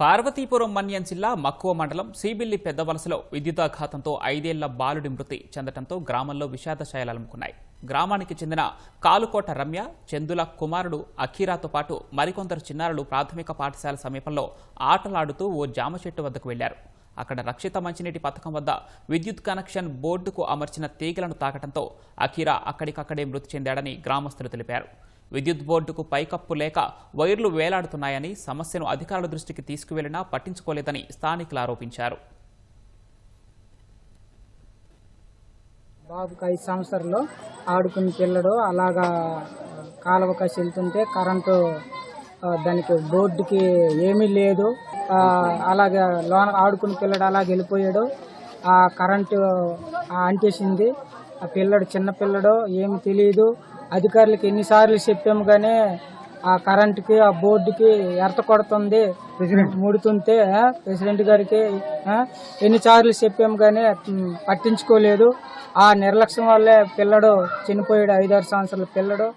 పార్వతీపురం మన్యం జిల్లా మక్కువ మండలం సీబిల్లి పెద్ద వలసలో విద్యుదాఘాతంతో ఐదేళ్ళ బాలుడి మృతి చెందడంతో గ్రామంలో విషాద శయలాలనుకున్నాయి గ్రామానికి చెందిన కాలుకోట రమ్య చందుల కుమారుడు అఖీరాతో పాటు మరికొందరు చిన్నారులు ప్రాథమిక పాఠశాల సమీపంలో ఆటలాడుతూ ఓ జామ చెట్టు వద్దకు వెళ్ళారు. అక్కడ రక్షిత మంచినీటి పథకం వద్ద విద్యుత్ కనెక్షన్ బోర్డుకు అమర్చిన తీగలను తాకడంతో అఖీరా అక్కడికక్కడే మృతి చెందాడని గ్రామస్తులు తెలిపారు. విద్యుత్ బోర్డుకు పైకప్పు లేక వైర్లు వేలాడుతున్నాయని సమస్యను అధికారుల దృష్టికి తీసుకువెళ్ళినా పట్టించుకోలేదని స్థానికులు ఆరోపించారు. బాబుకి ఐదు సంవత్సరాలు ఆడుకుని పిల్లడు అలాగా కాలువకాసి వెళ్తుంటే కరెంటు దానికి బోర్డుకి ఏమీ లేదు. అలాగే లోన ఆడుకుని పిల్లడు అలాగే వెళ్ళిపోయాడు. ఆ కరెంటు అంటేసింది. ఆ పిల్లడు చిన్న పిల్లడు ఏమి తెలియదు అధికారులకు ఎన్నిసార్లు చెప్పాము కానీ ఆ కరెంటుకి ఆ బోర్డుకి ఎర్త కొడుతుంది. ప్రెసిడెంట్. ముడుతుంటే ప్రెసిడెంట్ గారికి ఎన్నిసార్లు చెప్పాము కానీ పట్టించుకోలేదు. ఆ నిర్లక్ష్యం వల్లే పిల్లడు చనిపోయాడు ఐదారు సంవత్సరాల పిల్లడు.